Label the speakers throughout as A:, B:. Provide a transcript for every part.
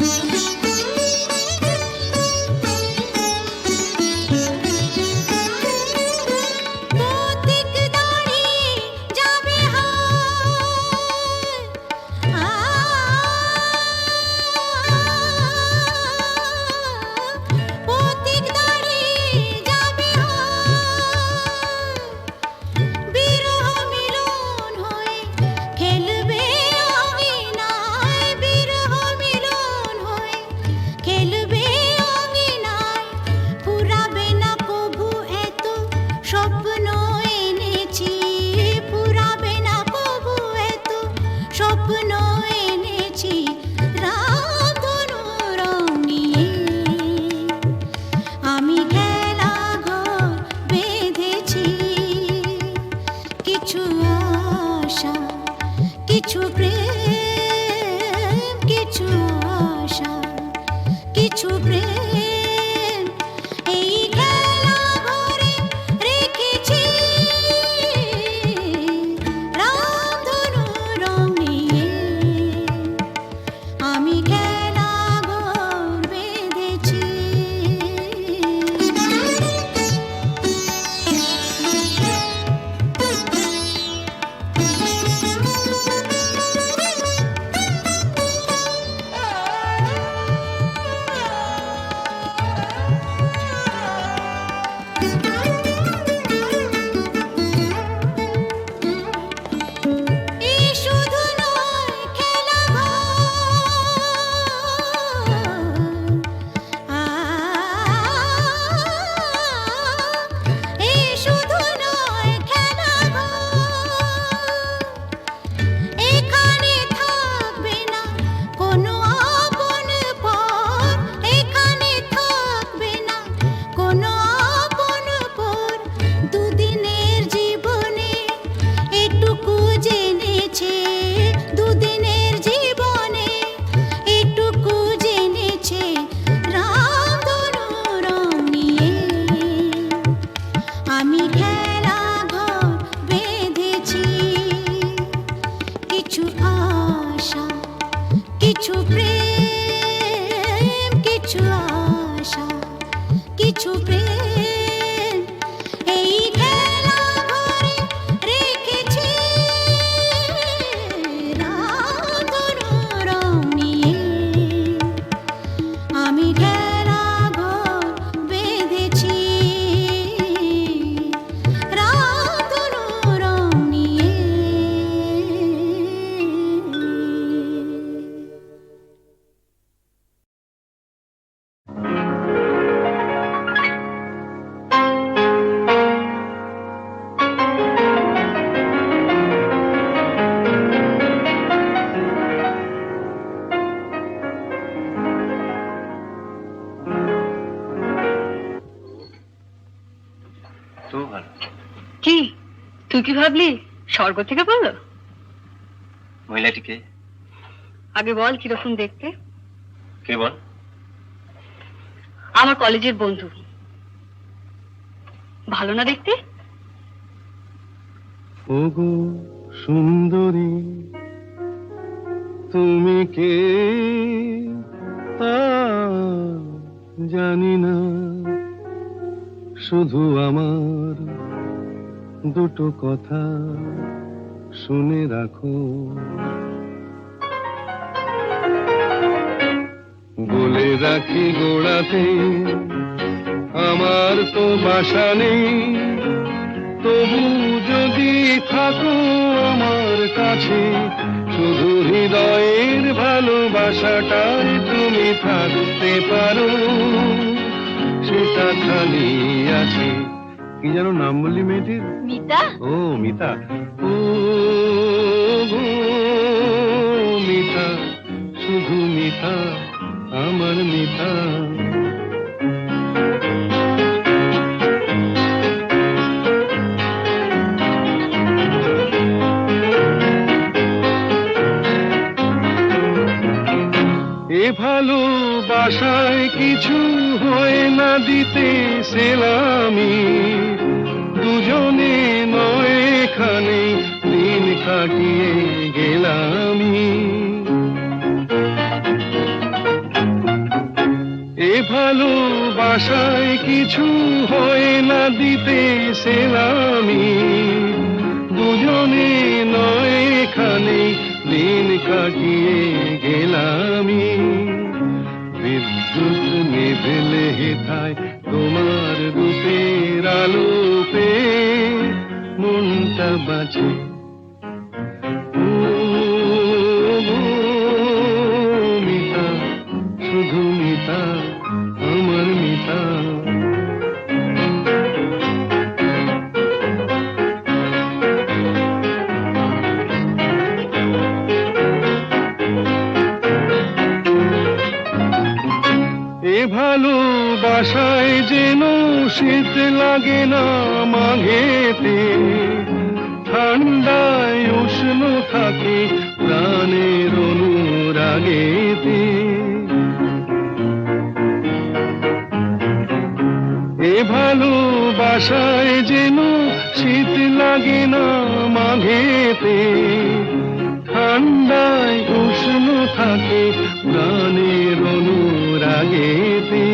A: Thank you. ভাবলি স্বর্গ থেকে বলল?
B: মহিলাটিকে?
A: আগে বল কীরকম দেখতে।
B: কে বল?
A: আমার কলেজের বন্ধু। ভালো না দেখতে?
C: ওগো সুন্দরী তুমি কে তা জানি না। শুধু আমার দুটো কথা শুনে রাখো। বলে রাখি গোড়াতে, আমার তো বাসা নেই। তবু যদি থাকো আমার কাছে, শুধু হৃদয়ের ভালোবাসাটাই তুমি থাকতে পারো। সেটা খালি আছে। কি যেন নাম বললি মেয়েটির?
A: মিতা।
C: ও মিতা। ও মিতা শুধু মিতা আমার মিতা। এ ভালোবাসায় কিছু হয় না দিতে সেলামি। দুজনে নয় এখানে দিন কাটিয়ে গেলামি। এ ভালোবাসায় কিছু হয় না দিতে সেলামি। দুজনে নয় এখানে দিন কাটিয়ে গেলামি। নেভেলে হেথায় তোমার রূপের আলোপে মনটা বাঁচে ভালোবাসায় যেন শীত লাগে না মাঘেতে। ঠান্ডায় উষ্ণ থাকে প্রাণের অনুরাগেতে। এ ভালোবাসায় যেন শীত লাগে না মাঘেতে। ঠান্ডায় উষ্ণ থাকে প্রাণের অনুরাগেতে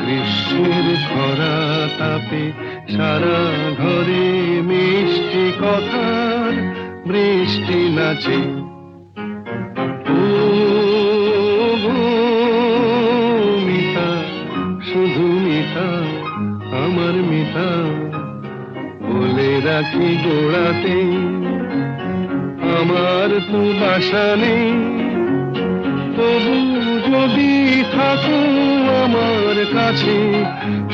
C: গ্রীষ্মের খরা তাপে সারা ঘরে মিষ্টি কথার বৃষ্টি নাচে। মিতা, শুধু মিতা, আমার মিতা, বলে রাখি গোড়াতে, আমার তো বাসা নেই। তবু যদি থাকো আমার কাছে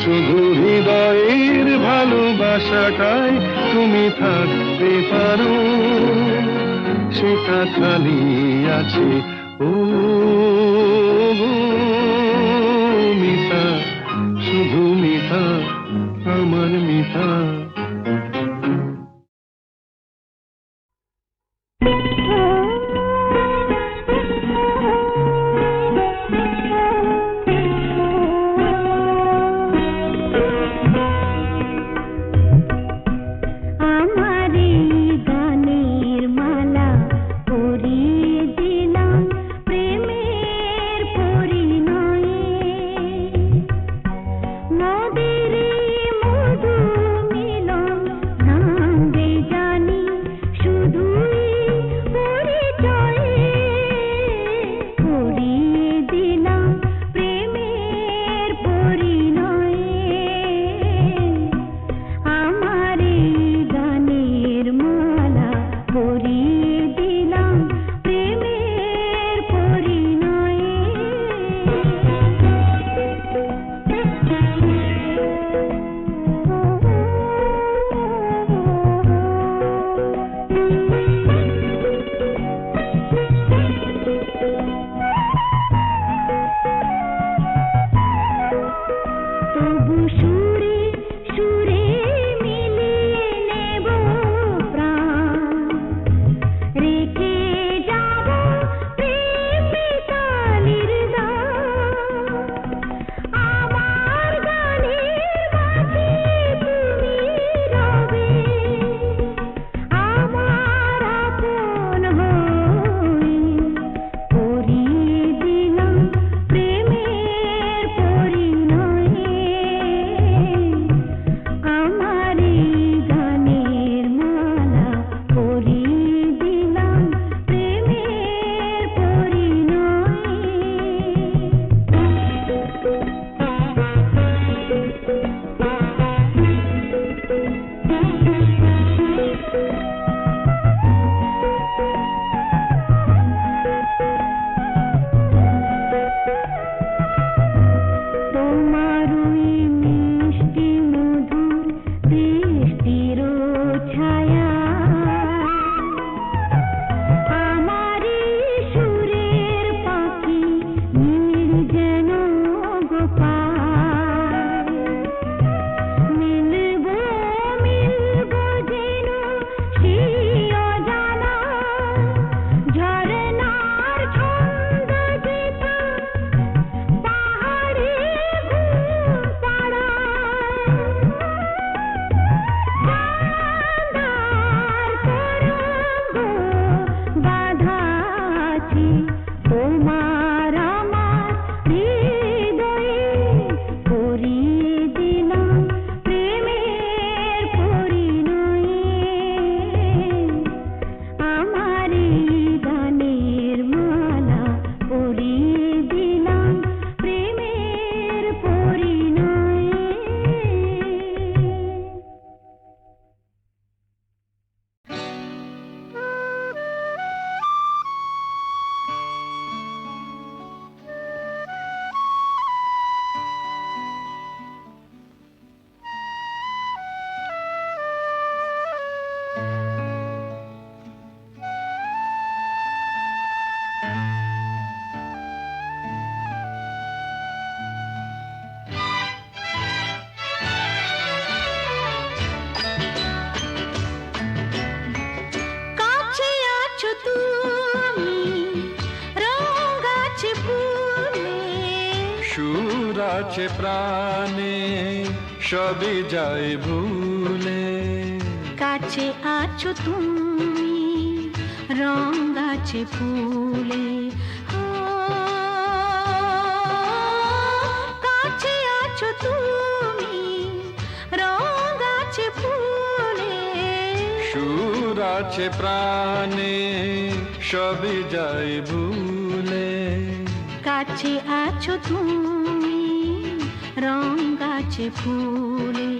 C: শুধু হৃদয়ের ভালোবাসাটাই তুমি থাকতে পারো। সেটা খালি আছে, ও মিতা, শুধু মিতা, আমার মিতা।
D: আছে প্রাণে সবই যায় ভুলে।
A: কাছে আছো তুমি রং গাছে ফুলে। কাছে আছো তুমি রং গাছে ফুলে।
D: সুর আছে প্রাণে সবই যায় ভুলে।
A: কাছে আছো তুমি রং গাছে ফুলে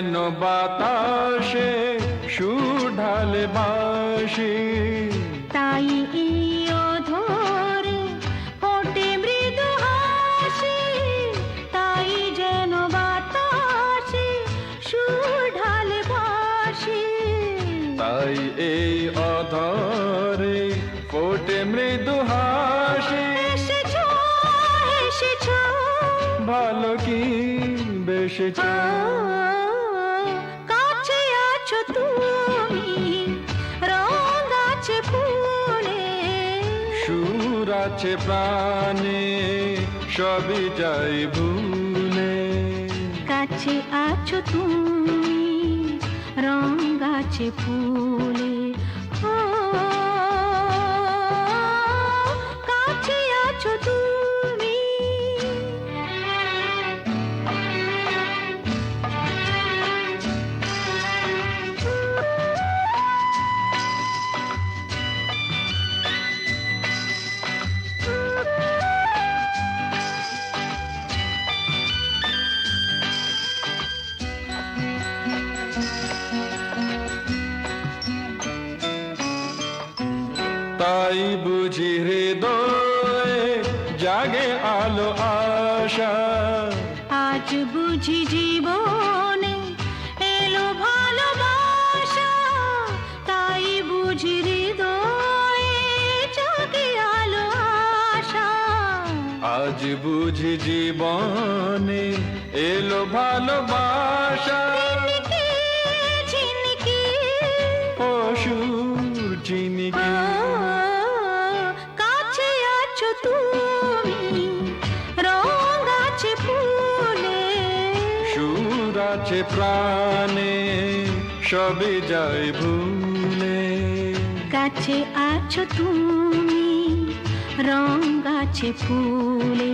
D: যেন বাতাসে সুর ঢালে
A: আছে
D: প্রাণে সবই যাই ভুলে।
A: কাছে আছো তুমি রং গাছে ফুলে।
D: তাই বুঝি হৃদয়ে জাগে আলো আশা।
A: আজ বুঝি জীবনে এলো ভালোবাসা তাই বুঝি হৃদয়ে জাগে আলো আশা।
D: আজ বুঝি জীবনে এলো ভালোবাসা। সবই যায় ভুলে।
A: কাছে আছো তুমি রং গাছে ফুলে